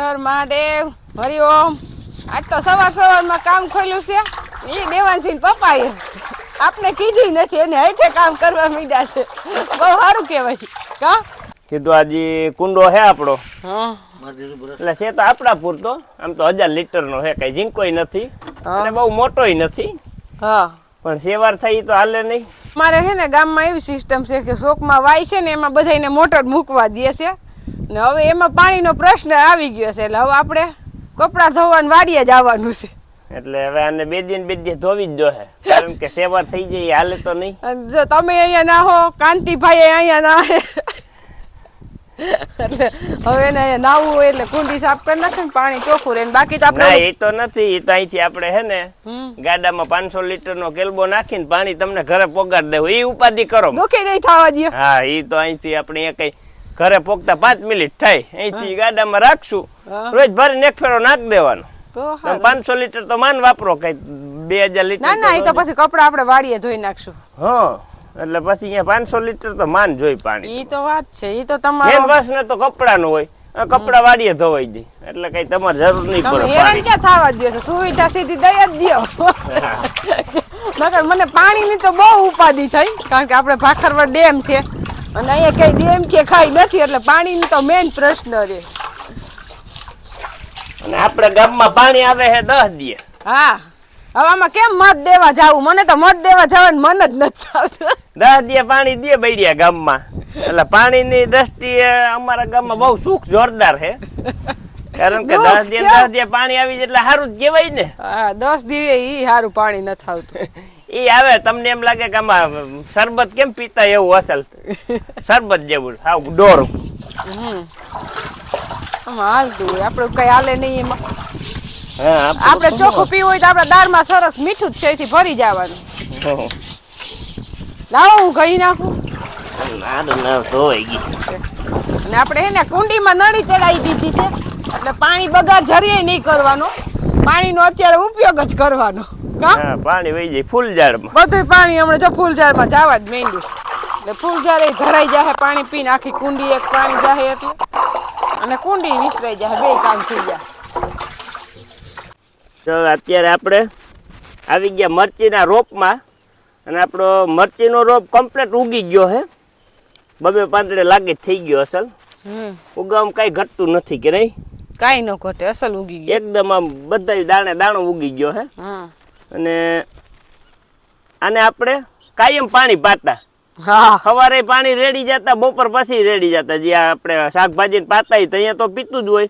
હર મહાદેવ હરિઓમ આજ તો સવાર સવારમાં કામ ખોલ્યું છે. એ દેવાનસિંહ પપ્પાએ. આપણે કીધી નથી એને હૈથે કામ કરવા મીડા છે. બહુ સારું કહેવાય. કા કીધું આજે કુંડો હે આપણો. હા. એટલે છે તો આપણા પૂરતો આમ તો હજાર લીટરનો હે કઈ ઝીંકોય નથી. અને બહુ મોટોય નથી. હા. પણ સેવાર થઈ તો હાલે નહીં. મારે છે ને ગામમાં એવી સિસ્ટમ છે કે શોકમાં વાય છે ને એમાં બધાને મોટર મૂકવા દે છે. ને હવે એમાં પાણીનો પ્રશ્ન આવી ગયો છે એટલે હવે આપણે કપડાં ધોવાનું વાડીએ જ આવવાનું છે. એટલે હવે આને બે દિન બે દિન ધોવી જ જોહે. કારણ કે સેવાર થઈ જાય હાલે તો નહીં. જો તમે અહીંયા ના હો કાંતિભાઈ અહીંયા ના એટલે હવે એને નાવું હોય એટલે કુંડી સાફ કરી નાખે ને પાણી ચોખ્ખું રહે ને બાકી તો આપણે એ તો નથી. એ તો અહીંથી આપણે હે ને. ગાડામાં પાંચસો લીટરનો કેલબો નાખીને પાણી તમને ઘરે પોગાડી દેવું. એ ઉપાધિ કરો. દુખી નહીં થવા દે હા એ તો અહીંથી આપણે એ કઈ ઘરે પોખતા પાંચ મિનિટ થાય. અહીંથી ગાડામાં રાખશું. રોજ ભરીને એક ફેરો નાખ દેવાનો. પાંચસો લીટર તો માન વાપરો કઈ બે હજાર લીટર ના ના એ તો પછી કપડા આપણે વાડીએ ધોઈ નાખશું. હા એટલે પછી અહીંયા પાંચસો લીટર તો માન જોઈ પાણી. એ તો વાત છે એ તો તમારે બસ ને તો કપડાનું હોય. કપડા વાડીએ ધોવાઈ જાય એટલે કઈ તમારે જરૂર નહીં પડે હેરાન ક્યાં થવા દો છો? સુવિધા સીધી દઈ જ દો નકર મને પાણીની તો બહુ ઉપાધિ થઈ કારણ કે આપણે ભાખરવા ડેમ છે. અને અહીંયા કઈ ડેમ કે ખાઈ નથી એટલે પાણીની તો મેઇન પ્રશ્ન રે અને આપણે ગામમાં પાણી આવે છે દસ દીએ હા. હવે આમાં કેમ મત દેવા જાવું? મને તો મત દેવા જવાનું મન જ નથી થતું. દસ દીએ પાણી દે બૈડિયા ગામમાં. એટલે પાણીની દ્રષ્ટિએ અમારા ગામમાં બહુ સુખ જોરદાર છે. કારણ કે દસ દીએ દસ દીએ પાણી આવી જાય એટલે સારું જ કહેવાય ને. હા દસ દિવસ ઈ સારું પાણી નથી આવતું. ઈ આવે તમને એમ લાગે કે આમાં શરબત કેમ પીતા એવું અસલ? શરબત જેવું હાવ ડોર. હાલતું હોય આપણે કઈ હાલે નહીં એમાં. આપણે ચોખ્ખું પીવું હોય તો આપણે દાળમાં સરસ મીઠું જ છે ભરી જવાનું. લાવો હું કહી નાખું. અને આપણે હે ને કુંડીમાં નળી ચડાવી દીધી છે એટલે પાણી બગાડ જરીએ નહીં કરવાનો. પાણીનો અત્યારે ઉપયોગ જ કરવાનો. કા પાણી વહી જાય ફૂલ ઝાડમાં. બધું પાણી હમણાં જો ફૂલઝાડમાં જવા જ માંડ્યું એટલે ફૂલઝાડ એ ધરાઈ જાય પાણી પીને આખી કુંડી એક પાણી જાય એટલે. અને કુંડી વિસરાઈ જાય બે કામ થઈ જાય. તો અત્યારે આપણે આવી ગયા મરચીના રોપમાં. અને આપણો મરચીનો રોપ કમ્પ્લીટ ઉગી ગયો છે બબે પાંદડે લાગે થઈ ગયો અસલ. ઉગામ કાંઈ ઘટતું નથી કે નહીં? કાંઈ ન ઘટે અસલ ઉગી ગયો. એકદમ આમ બધા દાણે દાણો ઉગી ગયો હે. અને આને આપણે કાયમ પાણી પાતા. સવારે પાણી રેડી જતા બપોર પછી રેડી જતા. જે આપણે શાકભાજી પાતા અહીંયા તો પીતું જ હોય.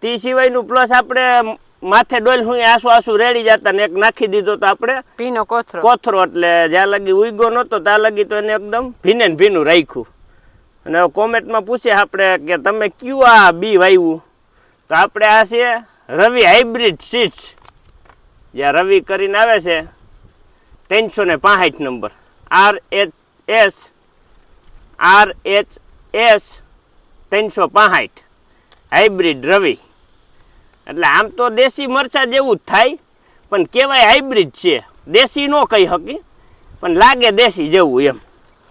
તે સિવાયનું પ્લસ આપણે માથે ડોલ હું આસુ આસુ રેડી જતા ને એક નાખી દીધો તો આપણે પીનો કોથરો. કોથરો એટલે જ્યાં લગી ઉઈગો નહોતો ત્યાં લગી તો એને એકદમ ભીને ભીનું રાખ્યું. અને કોમેન્ટમાં પૂછે આપણે કે તમે કયું આ બી વાવ્યું તો આપણે આ છે રવિ હાઇબ્રિડ સીડ્સ. જ્યાં રવિ કરીને આવે છે, ત્રણસો ને પાંસઠ number. R H S, R H S, ત્રણસો પાંસઠ. હાઇબ્રિડ રવિ. એટલે આમ તો દેશી મરચા જેવું જ થાય, પણ કહેવાય હાઇબ્રિડ છે. દેશી નો કહી શકી પણ લાગે દેશી જેવું એમ.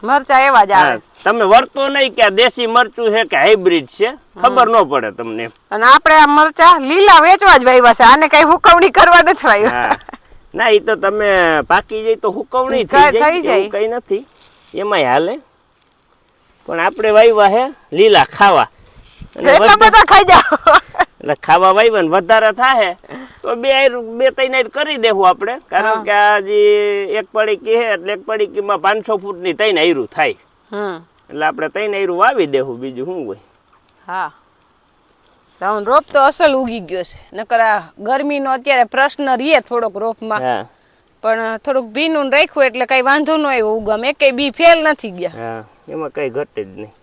મરચા એવા જ આવે. તમે વર્તો નહીં કે દેશી મરચું છે કે હાઇબ્રિડ છે? ખબર ન પડે તમને. અને આપણે આ મરચા લીલા વેચવા જ વાવ્યા છે આને કઈ હુકવણી કરવા નથી વાવ્યા ના એ તો તમે પાકી જાય તો હુકવણી થઈ જાય. કઈ નથી. એમાંય હાલે. પણ આપણે વાવ્યા હે લીલા ખાવા. એટલા બધા ખાઈ જાઓ. એટલે ખાવા વાવ્યા ને વધારે થાય તો બે આયર- બે ત્રણ આયર કરી દેવું આપણે. કારણ કે આ જે એક પડીકી છે એટલે એક પડીકીમાં પાંચસો ફૂટની ત્રણ આયરું થાય. એટલે આપણે ત્રણ આયરું વાવી દેવું બીજું શું હોય? હા. રાઉન્ડ રોપ તો અસલ ઉગી ગયો છે. નકર આ ગરમીનો અત્યારે પ્રશ્ન રહીએ થોડોક રોપમાં. હા. પણ થોડુંક ભીનું રાખ્યું એટલે કઈ વાંધો ન આવ્યો ઉગમ. કઈ બી ફેલ નથી ગયા. હા. એમાં કઈ ઘટે જ નહીં.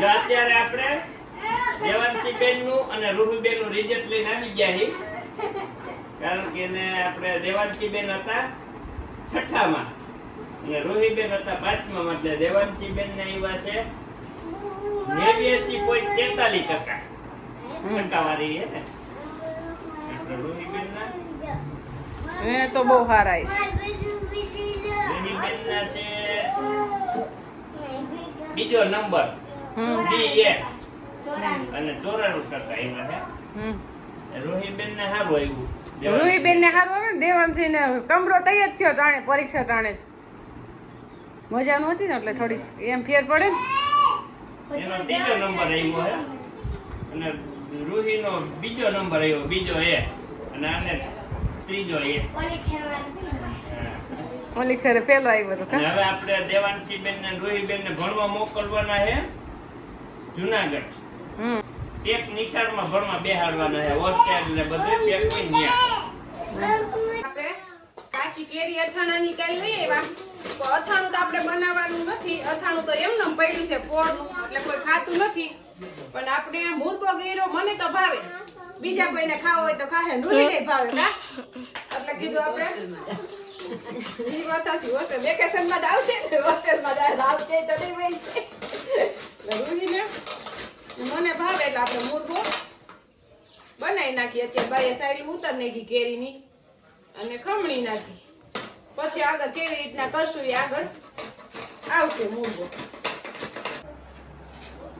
જો અત્યારે આપણે દેવાંશી બેનનું અને રૂહીબેનનું રિઝલ્ટ લઈને આવી ગયા છીએ કારણ કે એને આપણે દેવાંશી બેન હતા છઠ્ઠામાં. અને રૂહીબેન હતા પાંચમા એટલે દેવાંશી બેન ને આવ્યા છે નેવ્યાસી પોઈન્ટ તેતાલીસ ટકા. ટકાવારી છે ને? રૂહીબેન ના એ તો બહુ સારા રૂહીબેન ના છે બીજો નંબર. બી ચોરાણું અને ચોરાણું ટકા આવ્યા છે રોહીબેન ને સારું આવ્યું. રૂહીબેન ને સારું આવ્યું દેવાનસિંહ ને કમરો તૈયાર થયો ટાણે પરીક્ષા ટાણે મજા નહોતી ને એટલે થોડી એમ ફેર પડે ને? એનો બીજો નંબર આવ્યો હે? અને રૂહીનો બીજો નંબર આવ્યો બીજો એ. અને આને ત્રીજો એ. ઓલી ને. ખરે પેલો આવ્યો હતો હવે આપણે દેવાનસિંહ બેન ને રોહીબેન ને ભણવા મોકલવાના હે? જુનાગઢ. એક નિશાળમાં ભણવા બેહાડવાના છે, હોસ્ટેલ ને બધું પેક ને આપણે કાચી કેરી અથાણાની કાઈ લઈ આવ્યા અથાણું તો આપણે બનાવવાનું નથી. અથાણું તો એમ પડ્યું છે પોળનું એટલે કોઈ ખાતું નથી. પણ આપણે મુરબો ગેરો મને તો ભાવે. બીજા કોઈને ખાવો હોય તો ખાહે ડુલીને ભાવે. કા એટલે કીધું આપણે, ઈ વાત સાચી, હોસ્ટેલ વેકેશનમાં આવશે ને? હોસ્ટેલમાં જ આવશે તો નહીં વેચશે રૂહીને મને ભાવે એટલે આપણે મુરબો બનાવી નાખીએ. અત્યારે બાઈએ સાયલી ઉતર નાખી કેરીની અને ખમણી નાખી. પછી આગળ કેવી રીતના કરશું એ આગળ આવશે મૂળવો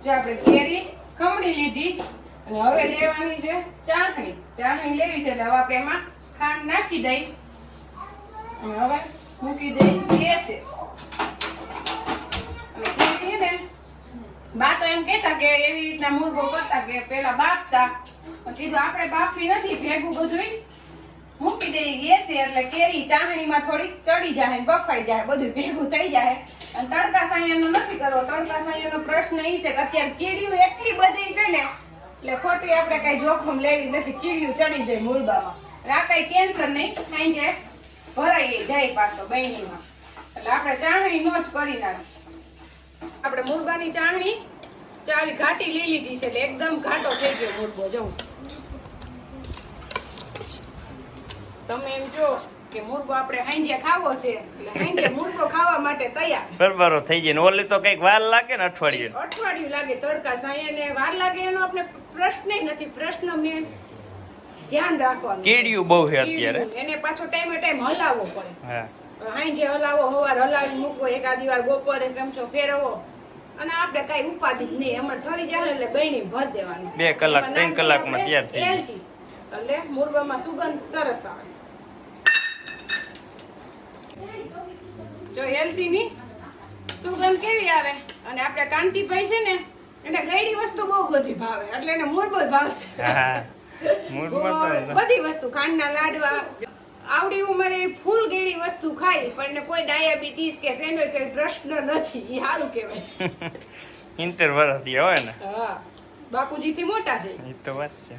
જો આપણે કેરી ખમણી લીધી અને હવે લેવાની છે ચાહણી. ચાહણી લેવી છે એટલે હવે આપણે એમાં ખાંડ નાખી દઈશ. અને હવે મૂકી દઈ ગેસે. અને કેરી ને બા તો એમ કેતા કે એવી રીતના મુરબો કરતા કે પેલા બાફતા પણ કીધું આપણે બાફી નથી, ભેગું બધું મૂકી દઈએ, ગેસે એટલે કેરી ચાહણીમાં થોડીક ચડી જાય, બફાઈ જાય બધું ભેગું થઈ જાય. અને તડકા સાયાનો નથી કરવો, તડકા સાયાનો પ્રશ્ન એ છે કે અત્યારે કીડીયું એટલી બધી છે ને, એટલે ખોટી આપણે કઈ જોખમ લેવી નથી કીડીયું ચડી જાય આ કઈ કેન્સર નહીં, સાંજે ભરાઈ જાય પાછો બહેનીમાં એટલે આપણે ચાહણી નો જ કરી નાખી આપણે મુરબાની ચાસણી ચાવી ઘાટી લઈ લીધી છે એટલે એકદમ ઘાટો થઈ ગયો મુરબો જવું તમે એમ જો કે મુરબો આપણે હાંજે ખાવો છે એટલે હાંજે મુરબો ખાવા માટે તૈયાર. બરબરો થઈ જાય ને ઓલી તો કંઈક વાર લાગે ને અઠવાડિયે. અઠવાડિયું લાગે તડકા સાંયે વાર લાગે એનો આપણે પ્રશ્ન નથી પ્રશ્ન મેં ધ્યાન રાખવાનું. કીડિયું બહુ છે અત્યારે. એને પાછો ટાઈમે ટાઈમ હલાવવો પડે. હા. હલાવો હવાર હલાવી મૂકવો એકાદી વાર બપોરે ચમચો ફેરવો. અને આપણે કઈ ઉપાધિ જ નહીં. અમારે થરી જાય એટલે બહેણી ભર દેવાની. બે કલાક, ત્રણ કલાકમાં તૈયાર થઈ એલચી. એટલે મુરબામાં સુગંધ સરસ આવે. જો એલસી ની સુગંધ કેવી આવે? અને આપણે કાંતિભાઈ છે ને એને ગયડી વસ્તુ બહુ બધી ભાવે. એટલે એને મુરબો ભાવશે. ગોળ, બધી વસ્તુ. ખાંડના લાડવા. આવડી ઉંમરે ફૂલ ગેડી વસ્તુ ખાય પણ એને કોઈ ડાયાબિટીસ કે શેનો કોઈ પ્રશ્ન નથી એ સારું કહેવાય. ઇન્ટર વર્ષથી હોય ને. હા બાપુજી થી મોટા છે. એ તો વાત છે.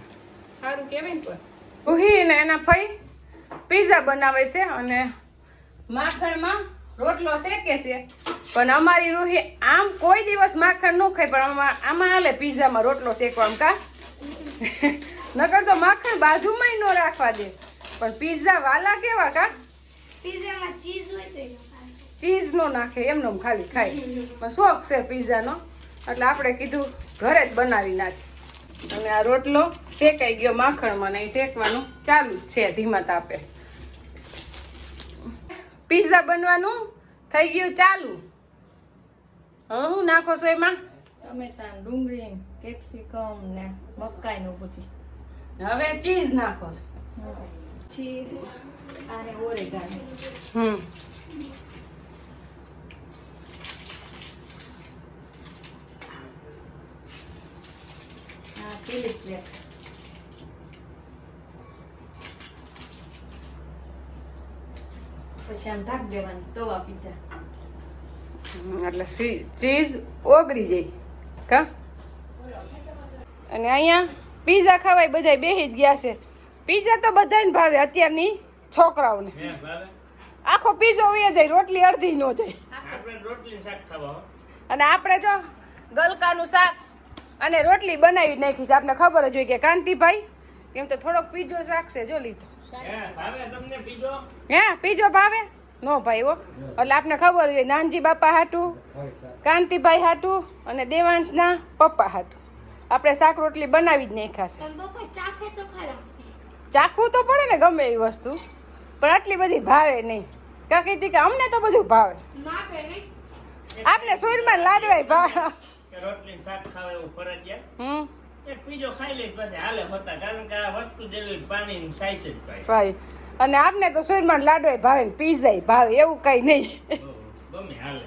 સારું કહેવાય ને પણ. ઉહી ને એના ફઈ પીઝા બનાવે છે અને માખણમાં રોટલો શેકે છે. પણ અમારી રૂહી આમ કોઈ દિવસ માખણ ન ખાય પણ આમાં આમાં હાલે પીઝામાં રોટલો શેકવામાં કા? નકર તો માખણ બાજુમાં ન રાખવા દે. પણ પીઝા વાલા કેવા કા? પીઝામાં ચીઝ હોય તો ચીઝ નો નાખે એમનો ખાલી ખાય પણ શોખ છે પીઝાનો એટલે આપણે કીધું ઘરે જ બનાવી નાખી અને આ રોટલો શેકાઈ ગયો માખણમાં નહીં ટેકવાનું શેકવાનું ચાલુ જ છે ધીમા તાપે. પીઝા બનવાનું થઈ ગયું ચાલુ. હવે હું નાખો છો એમાં? ટમેટા ડુંગળી કેપ્સિકમ ને મકાઈ નું બધું હવે ચીઝ નાખો છો. અને ઓરેગાનો. હમ. ચીલી ફ્લેક્સ પછી આમ ઢાંક દેવાનું તવા પીઝા એટલે ચીઝ ઓગળી જાય. કા? અને અહીંયા પીઝા ખાવાય બધા બેહી જ ગયા છે. પીઝા તો બધાને ભાવે અત્યારની છોકરાઓને. આખો પીઝો વહી જાય રોટલી અડધી નો જાય. અને આપણે જો ગલકાનું શાક અને રોટલી બનાવી નાખી છે. આપને ખબર જ હોય કે કાંતિભાઈ એમ તો થોડોક પીજો શાક છે જો લીધો. હે, ભાવે પીજો ભાવે? નો ભાઈ હો. એટલે આપને ખબર હોય નાનજી બાપા હાટું કાંતિભાઈ હાટું અને દેવાંશના પપ્પા હાટું. આપણે શાક રોટલી બનાવી જ નાખ્યા ચાખવું તો પડે ને ગમે એવી વસ્તુ પણ આટલી બધી ભાવે નહીં. કાકી ટીકા અમને તો બધું ભાવે. આપણે સુરમાં લાડવાય ભાવે. રોટલી શાક ખાવા એવું ફરજિયાત? હમ. એક પીજો ખાઈ લે પછી હાલે હોતા. કારણ કે આ વસ્તુ જેવી પાણી ખાઈ છે ભાઈ. ભાઈ. અને આપને તો સુરમાં લાડવાય ભાવે પીઝાય ભાવે એવું કઈ નહીં. ગમે હાલે.